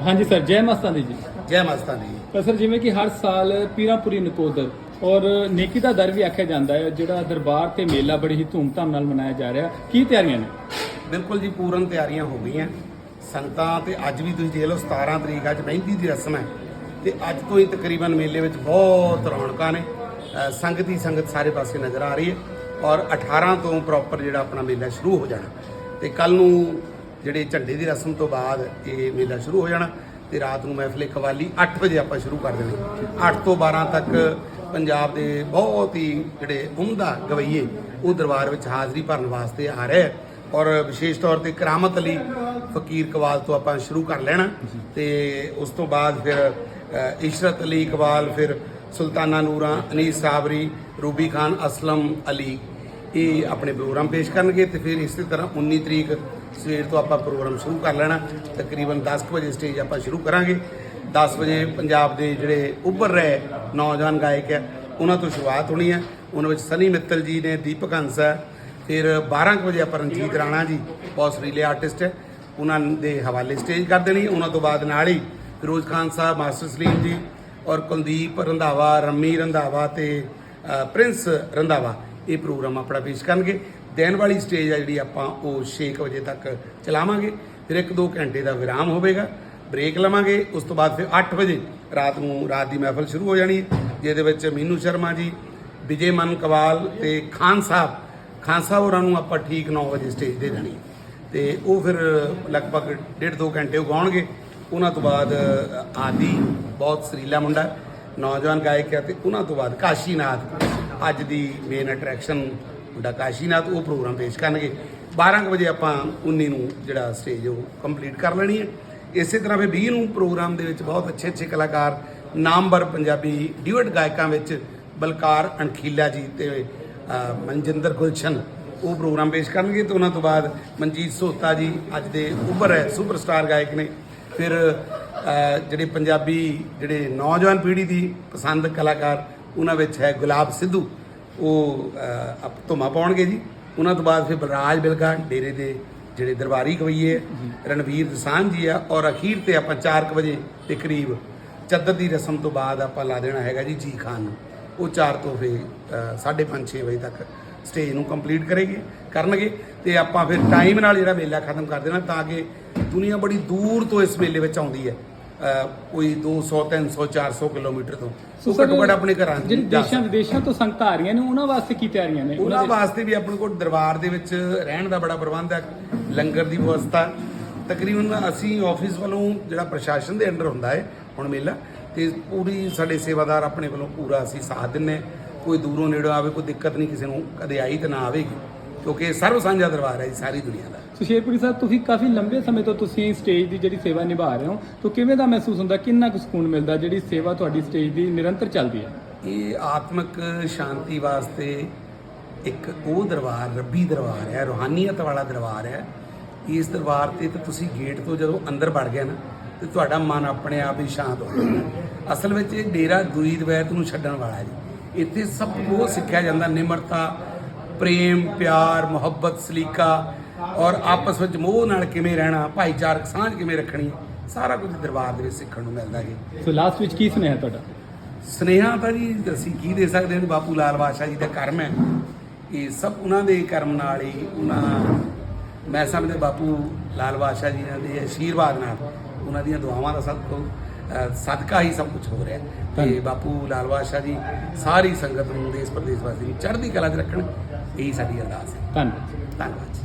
ਹਾਂਜੀ ਸਰ ਜੈ ਮਸਤਾਂ ਦੀ ਜੀ। ਜੈ ਮਸਤਾਂ ਦੀ। ਤਾਂ ਸਰ ਜਿਵੇਂ ਕਿ ਹਰ ਸਾਲ ਪੀਰਾਂਪੁਰੀ ਨਕੋਦਰ ਔਰ ਨੇਕੀ ਦਾ ਦਰ ਵੀ ਆਖਿਆ ਜਾਂਦਾ ਹੈ ਜਿਹੜਾ ਦਰਬਾਰ ਤੇ ਮੇਲਾ ਬੜੀ ਹੀ ਧੂਮਧਾਮ ਨਾਲ ਮਨਾਇਆ ਜਾ ਰਿਹਾ। ਕੀ ਤਿਆਰੀਆਂ ਨੇ? ਬਿਲਕੁਲ ਜੀ ਪੂਰਨ ਤਿਆਰੀਆਂ ਹੋ ਗਈਆਂ। ਸੰਗਤਾਂ ਤੇ ਅੱਜ ਵੀ ਤੁਸੀਂ ਦੇਖ ਲਓ 17 ਤਰੀਕ ਅੱਜ ਮਹਿੰਦੀ ਦੀ ਰਸਮ ਹੈ। ਤੇ ਅੱਜ ਤੋਂ ਹੀ ਤਕਰੀਬਨ ਮੇਲੇ ਵਿੱਚ ਬਹੁਤ ਰੌਣਕਾਂ ਨੇ। ਸੰਗਤ ਹੀ ਸੰਗਤ ਸਾਰੇ ਪਾਸੇ ਨਜ਼ਰ ਆ ਰਹੀ ਹੈ ਔਰ 18 ਤੋਂ ਪ੍ਰੋਪਰ ਜਿਹੜਾ ਆਪਣਾ ਮੇਲਾ ਸ਼ੁਰੂ ਹੋ ਜਾਣਾ। ਤੇ ਕੱਲ ਨੂੰ ਜਿਹੜੇ ਝੰਡੇ ਦੀ ਰਸਮ ਤੋਂ ਬਾਅਦ ਇਹ ਮੇਲਾ ਸ਼ੁਰੂ ਹੋ ਜਾਣਾ ਤੇ ਰਾਤ ਨੂੰ ਮਹਿਫਲੇ ਕਵਾਲੀ 8 ਵਜੇ ਆਪਾਂ ਸ਼ੁਰੂ ਕਰ ਦੇਣੀ। 8 ਤੋਂ 12 ਤੱਕ ਪੰਜਾਬ ਦੇ ਬਹੁਤ ਹੀ ਜਿਹੜੇ ਉਮਦਾ ਗਵਈਏ ਉਹ ਦਰਬਾਰ ਵਿੱਚ ਹਾਜ਼ਰੀ ਭਰਨ ਵਾਸਤੇ ਆ ਰਹੇ ਔਰ ਵਿਸ਼ੇਸ਼ ਤੌਰ ਤੇ ਕਰਾਮਤ ਅਲੀ ਫਕੀਰ ਕਵਾਲ ਤੋਂ ਆਪਾਂ ਸ਼ੁਰੂ ਕਰ ਲੈਣਾ ਤੇ ਉਸ ਤੋਂ ਬਾਅਦ ਫਿਰ ਇਸ਼ਰਤ ਅਲੀ ਕਵਾਲ, ਫਿਰ ਸੁਲਤਾਨਾ ਨੂਰਾ, ਅਨੀਸ ਸਾਬਰੀ, ਰੂਬੀ ਖਾਨ, ਅਸਲਮ ਅਲੀ ਇਹ ਆਪਣੇ ਪ੍ਰੋਗਰਾਮ ਪੇਸ਼ ਕਰਨਗੇ ਤੇ ਫਿਰ ਇਸੇ ਤਰ੍ਹਾਂ 19 ਤਰੀਕ ਸਵੇਰ ਤੋਂ ਆਪਾਂ ਪ੍ਰੋਗਰਾਮ ਸ਼ੁਰੂ ਕਰ ਲੈਣਾ। ਤਕਰੀਬਨ 10 ਕੁ ਵਜੇ ਸਟੇਜ ਆਪਾਂ ਸ਼ੁਰੂ ਕਰਾਂਗੇ। 10 ਵਜੇ ਪੰਜਾਬ ਦੇ ਜਿਹੜੇ ਉੱਭਰ ਰਹੇ ਨੌਜਵਾਨ ਗਾਇਕ ਹੈ, ਉਹਨਾਂ ਤੋਂ ਸ਼ੁਰੂਆਤ ਹੋਣੀ ਹੈ। ਉਹਨਾਂ ਵਿੱਚ ਸਨੀ ਮਿੱਤਲ ਜੀ ਨੇ, ਦੀਪਕ ਹੰਸਾ ਫਿਰ 12 ਕੁ ਵਜੇ ਆਪਾਂ ਰਣਜੀਤ ਰਾਣਾ ਜੀ ਬਹੁਤ ਸੁਰੀਲੇ ਆਰਟਿਸਟ ਹੈ। ਉਹਨਾਂ ਦੇ ਹਵਾਲੇ ਸਟੇਜ ਕਰ ਦੇਣੀ। ਉਹਨਾਂ ਤੋਂ ਬਾਅਦ ਨਾਲ ਹੀ ਫਿਰੋਜ਼ ਖਾਨ ਸਾਹਿਬ, ਮਾਸਟਰ ਸਲੀਮ ਜੀ ਔਰ ਕੁਲਦੀਪ ਰੰਧਾਵਾ, ਰੰਮੀ ਰੰਧਾਵਾ ਤੇ ਪ੍ਰਿੰਸ ਰੰਧਾਵਾ। ਇਹ ਪ੍ਰੋਗਰਾਮ ਆਪਣਾ ਪੇਸ਼ ਕਰਨਗੇ। ਦਿਨ ਵਾਲੀ ਸਟੇਜ ਆ ਜਿਹੜੀ ਆਪਾਂ ਉਹ 6 ਵਜੇ ਤੱਕ ਚਲਾਵਾਂਗੇ। ਫਿਰ 1-2 ਘੰਟੇ ਦਾ ਵਿਰਾਮ ਹੋਵੇਗਾ। ਬ੍ਰੇਕ ਲਵਾਂਗੇ। ਉਸ ਤੋਂ ਬਾਅਦ ਫਿਰ 8 ਵਜੇ ਰਾਤ ਨੂੰ ਰਾਤ ਦੀ ਮਹਿਫਲ ਸ਼ੁਰੂ ਹੋ ਜਾਣੀ ਹੈ, ਜਿਹਦੇ ਵਿੱਚ ਮੀਨੂ ਸ਼ਰਮਾ ਜੀ, ਵਿਜੇ ਮਨ ਕਵਾਲ ਤੇ ਖਾਨ ਸਾਹਿਬ ਖਾਨ ਸਾਹਿਬ ਹੋਰਾਂ ਨੂੰ ਆਪਾਂ ਠੀਕ 9 ਵਜੇ ਸਟੇਜ ਦੇ ਦੇਣੀ ਹੈ। ਤੇ ਉਹ ਫਿਰ ਲਗਭਗ 1.5-2 ਘੰਟੇ ਉਹ ਗਾਉਣਗੇ ਉਹਨਾਂ ਤੋਂ ਬਾਅਦ ਆਦੀ ਬਹੁਤ ਸਰੀਲਾ ਮੁੰਡਾ, ਨੌਜਵਾਨ ਗਾਇਕ ਹੈ ਤੇ ਉਹਨਾਂ ਤੋਂ ਬਾਅਦ ਕਾਸ਼ੀਨਾਥ ਅੱਜ ਦੀ ਮੇਨ ਅਟਰੈਕਸ਼ਨ ਮੁੰਡਾ ਕਾਸ਼ੀਨਾਥ ਉਹ ਪ੍ਰੋਗਰਾਮ ਪੇਸ਼ ਕਰਨਗੇ। 12 ਕੁ ਵਜੇ ਆਪਾਂ 19 ਨੂੰ ਜਿਹੜਾ ਸਟੇਜ ਉਹ ਕੰਪਲੀਟ ਕਰ ਲੈਣੀ ਹੈ। ਇਸੇ ਤਰ੍ਹਾਂ ਫਿਰ 20 ਨੂੰ ਪ੍ਰੋਗਰਾਮ ਦੇ ਵਿੱਚ ਬਹੁਤ ਅੱਛੇ ਅੱਛੇ ਕਲਾਕਾਰ, ਨਾਮਵਰ ਪੰਜਾਬੀ ਡਿਊਟ ਗਾਇਕਾਂ ਵਿੱਚ ਬਲਕਾਰ ਅਣਖੀਲਾ ਜੀ ਤੇ ਮਨਜਿੰਦਰ ਗੁਲਸ਼ਨ ਉਹ ਪ੍ਰੋਗਰਾਮ ਪੇਸ਼ ਕਰਨਗੇ ਤੇ ਉਹਨਾਂ ਤੋਂ ਬਾਅਦ ਮਨਜੀਤ ਸੋਤਾ ਜੀ ਅੱਜ ਦੇ ਉੱਭਰ ਹੈ ਸੁਪਰਸਟਾਰ ਗਾਇਕ ਨੇ। ਫਿਰ ਜਿਹੜੇ ਪੰਜਾਬੀ, ਜਿਹੜੇ ਨੌਜਵਾਨ ਪੀੜ੍ਹੀ ਦੀ ਪਸੰਦ ਕਲਾਕਾਰ ਉਹਨਾਂ ਵਿੱਚ ਹੈ ਗੁਲਾਬ ਸਿੱਧੂ। ਉਹ ਧੁਮਾ ਪਾਉਣਗੇ ਜੀ। ਉਹਨਾਂ ਤੋਂ ਬਾਅਦ ਫਿਰ ਬਲਰਾਜ ਬਿਲਗਾ ਡੇਰੇ ਦੇ ਜਿਹੜੇ ਦਰਬਾਰੀ ਕਵਈਏ ਰਣਵੀਰ ਦਸਾਂਝ ਜੀ ਆ ਔਰ ਅਖੀਰ ਤੇ ਆਪਾਂ 4 ਵਜੇ ਦੇ ਕਰੀਬ ਚੱਦਰ ਦੀ ਰਸਮ ਤੋਂ ਬਾਅਦ ਆਪਾਂ ਲਾ ਦੇਣਾ ਹੈਗਾ ਜੀ ਜੀ ਖਾਨ ਨੂੰ। ਉਹ 4 ਤੋਂ ਫਿਰ 5:30 6 ਵਜੇ ਤੱਕ ਸਟੇਜ ਨੂੰ ਕੰਪਲੀਟ ਕਰੇਗੇ ਕਰਨਗੇ। ਤੇ ਆਪਾਂ ਫਿਰ ਟਾਈਮ ਨਾਲ ਜਿਹੜਾ ਮੇਲਾ ਖਤਮ ਕਰ ਦੇਣਾ ਤਾਂ ਕਿ ਦੁਨੀਆ ਬੜੀ ਦੂਰ ਤੋਂ ਇਸ ਮੇਲੇ ਵਿੱਚ ਆਉਂਦੀ ਹੈ। ਕੋਈ 200 300 400 ਕਿਲੋਮੀਟਰ ਤੋਂ। ਸਰ, ਘੱਟੋ ਘੱਟ ਆਪਣੇ ਘਰਾਂ ਚ ਜਿਹੜੇ ਦੇਸ਼ਾਂ ਵਿਦੇਸ਼ਾਂ ਤੋਂ ਸੰਗਤਾਂ ਆ ਰਹੀਆਂ ਨੇ ਉਹਨਾਂ ਵਾਸਤੇ ਕੀ ਤਿਆਰੀਆਂ ਨੇ? ਉਹਨਾਂ ਦੇ- ਵਾਸਤੇ ਵੀ ਆਪਣੇ ਕੋਲ ਦਰਬਾਰ ਦੇ ਵਿੱਚ ਰਹਿਣ ਦਾ ਬੜਾ ਪ੍ਰਬੰਧ ਹੈ ਲੰਗਰ ਦੀ ਵਿਵਸਥਾ। ਤਕਰੀਬਨ ਅਸੀਂ ਆਫਿਸ ਵੱਲੋਂ ਜਿਹੜਾ ਪ੍ਰਸ਼ਾਸਨ ਦੇ ਅੰਡਰ ਹੁੰਦਾ ਹੈ ਹੁਣ ਮੇਲਾ ਤੇ ਪੂਰੀ ਸਾਡੇ ਸੇਵਾਦਾਰ ਆਪਣੇ ਵੱਲੋਂ ਪੂਰਾ ਅਸੀਂ ਸਾਥ ਦਿੰਨੇ। ਕੋਈ ਦੂਰੋਂ ਨੇੜੋਂ ਆਵੇ ਕੋਈ ਦਿੱਕਤ ਨਹੀਂ ਕਿਸੇ ਨੂੰ ਕਦੇ ਆਈ ਤੇ ਨਾ ਆਵੇਗੀ। ਕਿਉਂਕਿ ਇਹ ਸਰਵ ਸਾਂਝਾ ਦਰਬਾਰ ਹੈ ਜੀ ਸਾਰੀ ਦੁਨੀਆ ਦਾ। ਸੁਸ਼ੇਰਪੁਰੀ ਸਾਹਿਬ ਤੁਸੀਂ ਕਾਫੀ ਲੰਬੇ ਸਮੇਂ ਤੋਂ ਤੁਸੀਂ ਸਟੇਜ ਦੀ ਜਿਹੜੀ ਸੇਵਾ ਨਿਭਾ ਰਹੇ ਹੋ ਤਾਂ ਕਿਵੇਂ ਦਾ ਮਹਿਸੂਸ ਹੁੰਦਾ ਕਿੰਨਾ ਕੁ ਸਕੂਨ ਮਿਲਦਾ ਜਿਹੜੀ ਸੇਵਾ ਤੁਹਾਡੀ ਸਟੇਜ ਦੀ ਨਿਰੰਤਰ ਚੱਲਦੀ ਹੈ? ਇਹ ਆਤਮਿਕ ਸ਼ਾਂਤੀ ਵਾਸਤੇ ਇੱਕ ਉਹ ਦਰਬਾਰ ਰੱਬੀ ਦਰਬਾਰ ਹੈ ਰੂਹਾਨੀਅਤ ਵਾਲਾ ਦਰਬਾਰ ਹੈ। ਇਸ ਦਰਬਾਰ ਤੇ ਤਾਂ ਤੁਸੀਂ ਗੇਟ ਤੋਂ ਜਦੋਂ ਅੰਦਰ ਵੜ ਗਏ ਨਾ ਤੇ ਤੁਹਾਡਾ ਮਨ ਆਪਣੇ ਆਪ ਹੀ ਸ਼ਾਂਤ ਹੋ ਜਾਂਦਾ ਅਸਲ ਵਿੱਚ ਇਹ ਡੇਰਾ ਦੂਈ ਦਵੈਤ ਨੂੰ ਛੱਡਣ ਵਾਲਾ ਹੈ ਜੀ। ਇੱਥੇ ਸਭ ਕੁਝ ਸਿੱਖਿਆ ਜਾਂਦਾ ਨਿਮਰਤਾ ਪ੍ਰੇਮ ਪਿਆਰ ਮੁਹੱਬਤ ਸਲੀਕਾ ਔਰ ਆਪਸ ਵਿੱਚ ਮੋਹ ਨਾਲ ਕਿਵੇਂ ਰਹਿਣਾ ਭਾਈਚਾਰਕ ਸਾਂਝ ਕਿਵੇਂ ਰੱਖਣੀ ਸਾਰਾ ਕੁਝ ਦਰਬਾਰ ਦੇ ਵਿੱਚ ਸਿੱਖਣ ਨੂੰ ਮਿਲਦਾ ਜੀ। ਸੋ ਲਾਸਟ ਵਿੱਚ ਕੀ ਸੁਨੇਹਾ ਤੁਹਾਡਾ? ਸਨੇਹਾ ਤਾਂ ਜੀ ਅਸੀਂ ਕੀ ਦੇ ਸਕਦੇ ਹਾਂ? ਬਾਪੂ ਲਾਲ ਬਾਦਸ਼ਾਹ ਜੀ ਦਾ ਕਰਮ ਹੈ। ਇਹ ਸਭ ਉਹਨਾਂ ਦੇ ਕਰਮ ਨਾਲ ਹੀ ਉਹਨਾਂ ਮੈਂ ਸਮਝਦਾ ਬਾਪੂ ਲਾਲ ਬਾਦਸ਼ਾਹ ਜੀ ਦੇ ਆਸ਼ੀਰਵਾਦ ਨਾਲ ਉਹਨਾਂ ਦੀਆਂ ਦੁਆਵਾਂ ਦਾ ਸਭ ਅਹ, ਸਦਕਾ ਹੀ ਸਭ ਕੁਝ ਹੋ ਰਿਹਾ ਹੈ। ਤੇ ਬਾਪੂ ਲਾਲ ਬਾਦਸ਼ਾਹ ਜੀ ਸਾਰੀ ਸੰਗਤ ਨੂੰ ਦੇਸ਼ ਪ੍ਰਦੇਸ਼ ਵਾਸੀ ਨੂੰ ਚੜ੍ਹਦੀ ਕਲਾ 'ਚ ਰੱਖਣ ਇਹੀ ਸਾਡੀ ਅਰਦਾਸ ਹੈ। ਧੰਨਵਾਦ। ਧੰਨਵਾਦ